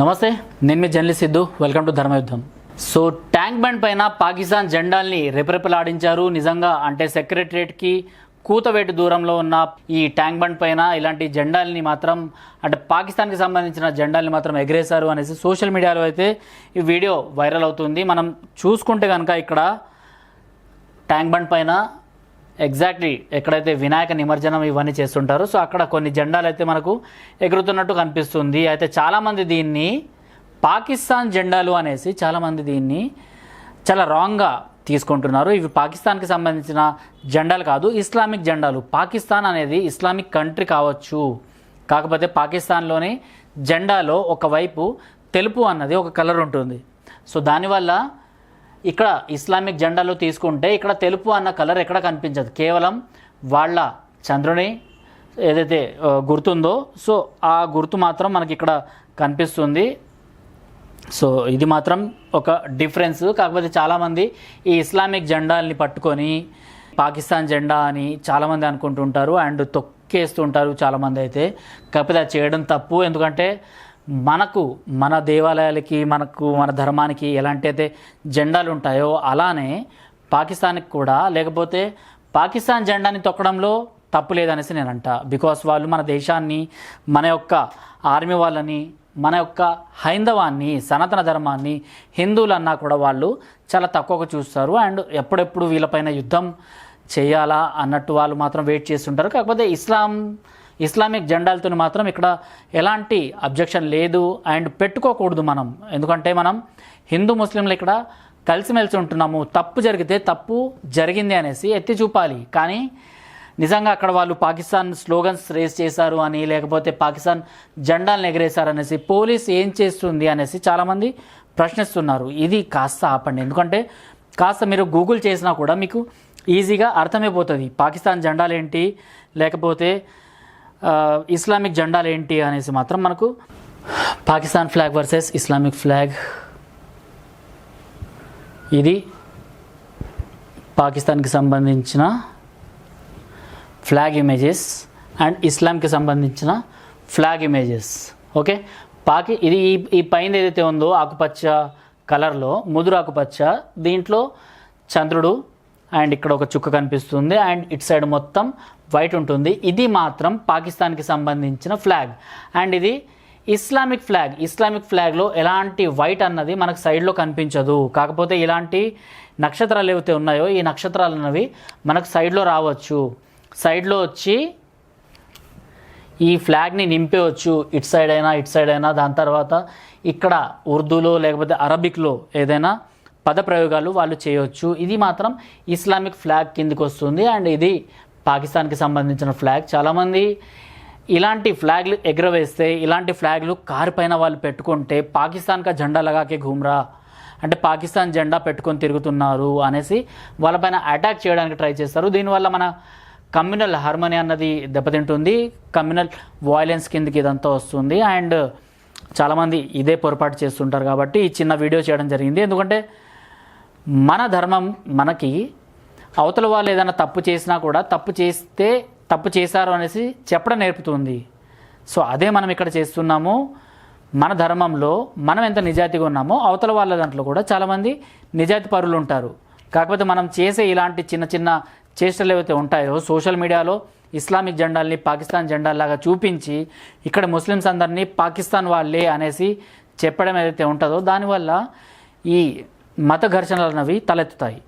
నమస్తే నేను మీ journalist Siddhu. Welcome to Dharmayuddham. So Tank Bund పైన పాకిస్తాన్ జెండాల్ని రెపరెపలాడించారు. నిజంగా అంటే సెక్రటరేట్కి కూతవేటు దూరంలో ఉన్న ఈ ట్యాంక్ బండ్ పైన ఇలాంటి జెండాల్ని మాత్రం అంటే పాకిస్తాన్కి సంబంధించిన జెండాల్ని మాత్రం ఎగరేశారు అనేసి సోషల్ మీడియాలో అయితే ఈ వీడియో వైరల్ అవుతుంది. మనం చూసుకుంటే కనుక ఇక్కడ ట్యాంక్ బండ్ పైన ఎగ్జాక్ట్లీ ఎక్కడైతే వినాయక నిమజ్జనం ఇవన్నీ చేస్తుంటారో సో అక్కడ కొన్ని జెండాలు అయితే మనకు ఎగురుతున్నట్టు కనిపిస్తుంది. అయితే చాలామంది దీన్ని పాకిస్తాన్ జెండాలు అనేసి చాలామంది దీన్ని చాలా రాంగ్గా తీసుకుంటున్నారు. ఇవి పాకిస్తాన్కి సంబంధించిన జెండాలు కాదు ఇస్లామిక్ జెండాలు. పాకిస్తాన్ అనేది ఇస్లామిక్ కంట్రీ కావచ్చు. కాకపోతే పాకిస్తాన్లోని జెండాలో ఒకవైపు తెలుపు అన్నది ఒక కలర్ ఉంటుంది. సో దానివల్ల ఇక్కడ ఇస్లామిక్ జెండాలో తీసుకుంటే ఇక్కడ తెలుపు అన్న కలర్ ఎక్కడ కనిపించదు. కేవలం వాళ్ళ చంద్రుని ఏదైతే గుర్తుందో సో ఆ గుర్తు మాత్రం మనకి ఇక్కడ కనిపిస్తుంది. సో ఇది మాత్రం ఒక డిఫరెన్స్. కాకపోతే చాలామంది ఈ ఇస్లామిక్ జెండాల్ని పట్టుకొని పాకిస్తాన్ జెండా అని చాలామంది అనుకుంటుంటారు అండ్ తొక్కేస్తుంటారు చాలామంది అయితే. కాకపోతే అది చేయడం తప్పు. ఎందుకంటే మనకు మన దేవాలయాలకి మనకు మన ధర్మానికి ఎలాంటి అయితే జెండాలు ఉంటాయో అలానే పాకిస్తాన్కి కూడా లేకపోతే పాకిస్తాన్ జెండాని తొక్కడంలో తప్పు లేదనేసి నేను అంట బికాస్ వాళ్ళు మన దేశాన్ని మన యొక్క ఆర్మీ వాళ్ళని మన యొక్క హైందవాన్ని సనాతన ధర్మాన్ని హిందువులన్నా కూడా వాళ్ళు చాలా తక్కువగా చూస్తారు. అండ్ ఎప్పుడెప్పుడు వీళ్ళపైన యుద్ధం చేయాలా అన్నట్టు వాళ్ళు మాత్రం వెయిట్ చేస్తుంటారు. కాకపోతే ఇస్లాం ఇస్లామిక్ జెండాలతో మాత్రం ఇక్కడ ఎలాంటి అబ్జెక్షన్ లేదు అండ్ పెట్టుకోకూడదు మనం. ఎందుకంటే మనం హిందూ ముస్లింలు ఇక్కడ కలిసిమెలిసి ఉంటున్నాము. తప్పు జరిగితే తప్పు జరిగింది అనేసి ఎత్తి చూపాలి. కానీ నిజంగా అక్కడ వాళ్ళు పాకిస్తాన్ స్లోగన్స్ రేస్ చేశారు అని లేకపోతే పాకిస్తాన్ జెండాలను ఎగరేశారు అనేసి పోలీస్ ఏం చేస్తుంది అనేసి చాలామంది ప్రశ్నిస్తున్నారు. ఇది కాస్త ఆపండి. ఎందుకంటే కాస్త మీరు గూగుల్ చేసినా కూడా మీకు ఈజీగా అర్థమైపోతుంది. పాకిస్తాన్ జెండాలు ఏంటి లేకపోతే ఇస్లామిక్ జెండాలు ఏంటి అనేసి మాత్రం మనకు Pakistan flag versus Islamic flag. ఇది పాకిస్తాన్కి సంబంధించిన ఫ్లాగ్ ఇమేజెస్ అండ్ ఇస్లాంకి సంబంధించిన ఫ్లాగ్ ఇమేజెస్. ఓకే? పాకి ఇది ఈ ఈ పైన ఏదైతే ఉందో ఆకుపచ్చ కలర్లో ముదురు ఆకుపచ్చ దీంట్లో చంద్రుడు అండ్ ఇక్కడ ఒక చుక్క కనిపిస్తుంది. అండ్ ఇటు సైడ్ మొత్తం వైట్ ఉంటుంది. ఇది మాత్రం పాకిస్తాన్కి సంబంధించిన ఫ్లాగ్. అండ్ ఇది ఇస్లామిక్ ఫ్లాగ్. ఇస్లామిక్ ఫ్లాగ్లో ఎలాంటి వైట్ అన్నది మనకు సైడ్లో కనిపించదు. కాకపోతే ఇలాంటి నక్షత్రాలు ఏవైతే ఉన్నాయో ఈ నక్షత్రాలు అన్నవి మనకు సైడ్లో రావచ్చు. సైడ్లో వచ్చి ఈ ఫ్లాగ్ని నింపేవచ్చు. ఇటు సైడ్ అయినా ఇటు సైడ్ అయినా. దాని తర్వాత ఇక్కడ ఉర్దూలో లేకపోతే అరబిక్లో ఏదైనా పద ప్రయోగాలు వాళ్ళు చేయొచ్చు. ఇది మాత్రం ఇస్లామిక్ ఫ్లాగ్ కిందకు వస్తుంది. అండ్ ఇది పాకిస్తాన్కి సంబంధించిన ఫ్లాగ్. చాలామంది ఇలాంటి ఫ్లాగ్లు ఎగరవేస్తే ఇలాంటి ఫ్లాగ్లు కారు పైన వాళ్ళు పెట్టుకుంటే పాకిస్తాన్కా జెండా లగాకే ఘూమ్రా. అంటే పాకిస్తాన్ జెండా పెట్టుకొని తిరుగుతున్నారు అనేసి వాళ్ళపైన అటాక్ చేయడానికి ట్రై చేస్తారు. దీనివల్ల మన కమ్యూనల్ హార్మోని అన్నది దెబ్బతింటుంది. కమ్యూనల్ వాయిలెన్స్ కిందకి ఇదంతా వస్తుంది. అండ్ చాలామంది ఇదే పొరపాటు చేస్తుంటారు కాబట్టి ఈ చిన్న వీడియో చేయడం జరిగింది. ఎందుకంటే మన ధర్మం మనకి అవతల వాళ్ళు ఏదైనా తప్పు చేసినా కూడా తప్పు చేస్తే తప్పు చేశారు అనేసి చెప్పడం నేర్పుతుంది. సో అదే మనం ఇక్కడ చేస్తున్నాము. మన ధర్మంలో మనం ఎంత నిజాయితీగా ఉన్నామో అవతల వాళ్ళ దాంట్లో కూడా చాలామంది నిజాయితీ పరులు ఉంటారు. కాకపోతే మనం చేసే ఇలాంటి చిన్న చిన్న చేష్టలు ఏవైతే ఉంటాయో సోషల్ మీడియాలో ఇస్లామిక్ జెండాల్ని పాకిస్తాన్ జెండాలాగా చూపించి ఇక్కడ ముస్లిమ్స్ అందరినీ పాకిస్తాన్ వాళ్ళే అనేసి చెప్పడం ఏదైతే ఉంటుందో దానివల్ల ఈ మత ఘర్షణలు అనేవి తలెత్తుతాయి.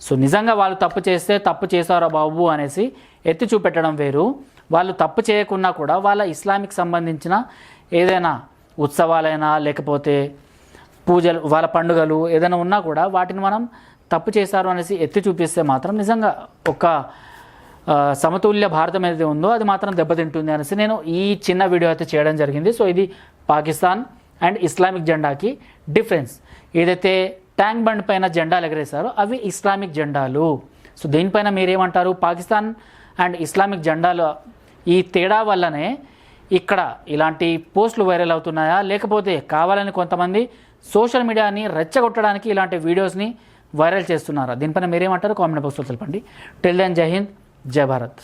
సో నిజంగా వాళ్ళు తప్పు చేస్తే తప్పు చేశారా బాబు అనేసి ఎత్తి చూపెట్టడం వేరు. వాళ్ళు తప్పు చేయకున్నా కూడా వాళ్ళ ఇస్లామిక్ సంబంధించిన ఏదైనా ఉత్సవాలైనా లేకపోతే పూజలు వాళ్ళ పండుగలు ఏదైనా ఉన్నా కూడా వాటిని మనం తప్పు చేశారు అనేసి ఎత్తి చూపిస్తే మాత్రం నిజంగా ఒక సమతుల్య భారతం ఏదైతే ఉందో అది మాత్రం దెబ్బతింటుంది అనేసి నేను ఈ చిన్న వీడియో అయితే చేయడం జరిగింది. సో ఇది పాకిస్తాన్ అండ్ ఇస్లామిక్ జెండాకి డిఫరెన్స్. ఏదైతే ట్యాంక్ బండ్ పైన జెండాలు ఎగరేశారు. అవి ఇస్లామిక్ జెండాలు. సో దీనిపైన మీరేమంటారు? పాకిస్తాన్ అండ్ ఇస్లామిక్ జెండాలు ఈ తేడా వల్లనే ఇక్కడ ఇలాంటి పోస్టులు వైరల్ అవుతున్నాయా? లేకపోతే కావాలని కొంతమంది సోషల్ మీడియాని రెచ్చగొట్టడానికి ఇలాంటి వీడియోస్ని వైరల్ చేస్తున్నారా? దీనిపైన మీరేమంటారు? కామెంట్ బాక్స్లో తెలపండి. టెల్ దెన్ జై హింద్ జై భారత్